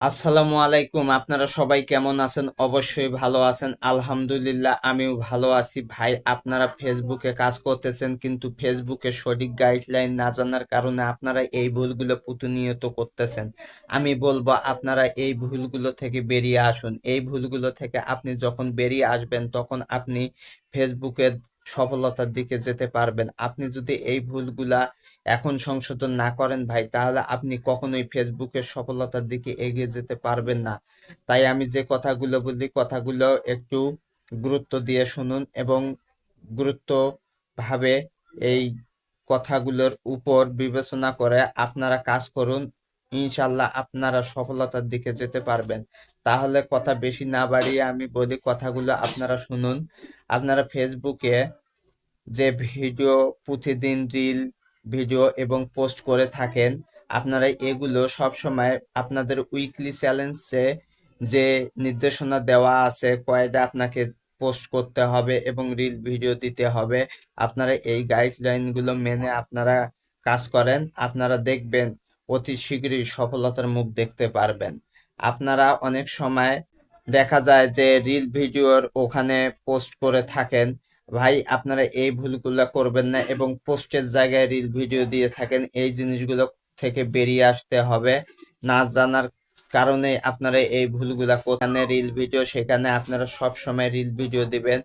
আসসালামু আলাইকুম। আপনারা সবাই কেমন আছেন? অবশ্যই ভালো আছেন। আলহামদুলিল্লাহ, আমিও ভালো আছি। ভাই, আপনারা ফেসবুকে কাজ করতেছেন, কিন্তু ফেসবুকে সঠিক গাইডলাইন না জানার কারণে আপনারা এই ভুলগুলো প্রতিনিয়ত করতেছেন। আমি বলব, আপনারা এই ভুলগুলো থেকে বেরিয়ে আসুন। এই ভুলগুলো থেকে আপনি যখন বেরিয়ে আসবেন, তখন আপনি ফেসবুকের সফলতার দিকে যেতে পারবেন। আপনি যদি এই ভুলগুলা এখন সংশোধন না করেন ভাই, তাহলে আপনি কখনোই ফেসবুকের সফলতার দিকে এগিয়ে যেতে পারবেন না। তাই আমি যে কথাগুলো বলি, কথাগুলো একটু গুরুত্ব দিয়ে শুনুন এবং গুরুত্বভাবে এই কথাগুলোর উপর বিবেচনা করে আপনারা কাজ করুন। ইনশাল্লাহ আপনারা সফলতার দিকে যেতে পারবেন। তাহলে কথা বেশি না বাড়িয়ে আমি বলি, কথাগুলো আপনারা শুনুন। আপনারা ফেসবুকে যে ভিডিও প্রতিদিন রিল, ভিডিও এবং পোস্ট করে থাকেন, আপনারা এগুলো সব সময় আপনাদের উইকলি চ্যালেঞ্জে যে নির্দেশনা দেওয়া আছে, কয়টা আপনাকে পোস্ট করতে হবে এবং রিল, ভিডিও দিতে হবে, আপনারা এই গাইডলাইনগুলো মেনে আপনারা কাজ করেন, আপনারা দেখবেন অতি শীঘ্রই সফলতার মুখ দেখতে পারবেন। আপনারা অনেক সময় দেখা যায় যে রিল, ভিডিওর ওখানে পোস্ট করে থাকেন ভাই, আপনারা এই ভুলগুলো করবেন না এবং পোস্টের জায়গায় রিল ভিডিও দিয়ে থাকেন। এই জিনিসগুলো থেকে বেরিয়ে আসতে হবে। না জানার কারণে আপনারা এই ভুলগুলা কোথানে রিল ভিডিও সেখানে আপনারা সব সময় রিল ভিডিও দিবেন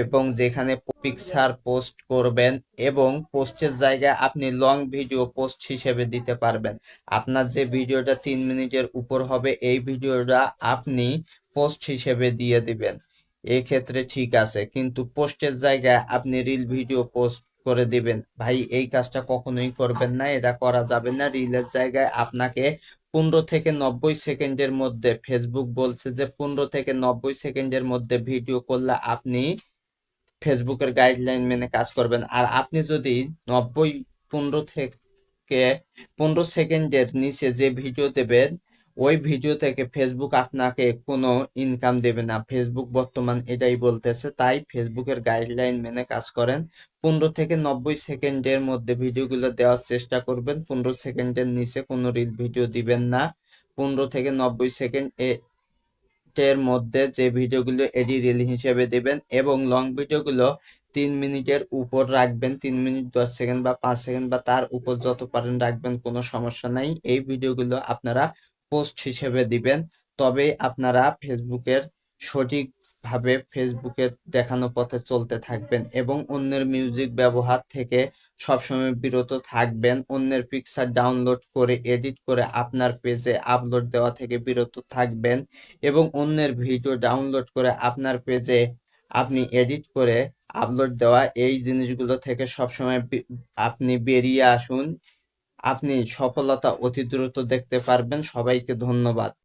এবং যেখানে পিকচার পোস্ট করবেন এবং পোস্টের জায়গায় আপনি লং ভিডিও পোস্ট হিসেবে দিতে পারবেন। আপনার যে ভিডিওটা তিন মিনিটের উপর হবে, এই ভিডিওটা আপনি পোস্ট হিসেবে দিয়ে দিবেন। এক্ষেত্রে ঠিক আছে। কিন্তু পোস্টের জায়গায় আপনি রিল ভিডিও পোস্ট করে দিবেন। ভাই, এই কাজটা কখনোই করবেন না, এটা করা যাবে না। রিলের জায়গায় আপনাকে পনেরো থেকে নব্বই সেকেন্ডের মধ্যে ফেসবুক বলছে যে পনেরো থেকে নব্বই সেকেন্ডের মধ্যে ভিডিও করলে আপনি ফেসবুকের গাইডলাইন মেনে কাজ করবেন। আর আপনি যদি নব্বই, পনেরো থেকে পনেরো সেকেন্ডের নিচে যে ভিডিও দেবেন ওই ভিডিও থেকে ফেসবুক আপনাকে কোনো ইনকাম দেবে না। ফেসবুক বর্তমান এটাই বলতেছে, তাই ফেসবুকের গাইডলাইন মেনে কাজ করেন। পনেরো থেকে নব্বই সেকেন্ডের মধ্যে ভিডিওগুলো দেওয়ার চেষ্টা করবেন। পনেরো সেকেন্ডের নিচে কোনো রিল ভিডিও দিবেন না। পনেরো থেকে নব্বই সেকেন্ড এর মধ্যে যে ভিডিওগুলো এডি রিল হিসেবে দেবেন এবং লং ভিডিওগুলো তিন মিনিটের উপর রাখবেন, তিন মিনিট, দশ সেকেন্ড বা পাঁচ সেকেন্ড বা তার উপর যত পারেন রাখবেন, কোনো সমস্যা নাই। এই ভিডিওগুলো আপনারা পোস্ট হিসেবে দিবেন। তবে আপনারা ফেসবুকের সঠিকভাবে ফেসবুকের দেখানো পথে চলতে থাকবেন এবং অন্যের মিউজিক ব্যবহার থেকে সবসময় বিরত থাকবেন। অন্যের পিকচার ডাউনলোড করে এডিট করে আপনার পেজে আপলোড দেওয়া থেকে বিরত থাকবেন এবং অন্যের ভিডিও ডাউনলোড করে আপনার পেজে আপনি এডিট করে আপলোড দেওয়া এই জিনিসগুলো থেকে সবসময় আপনি বেরিয়ে আসুন। আপনি সফলতা অতি দ্রুত দেখতে পারবেন। সবাইকে ধন্যবাদ।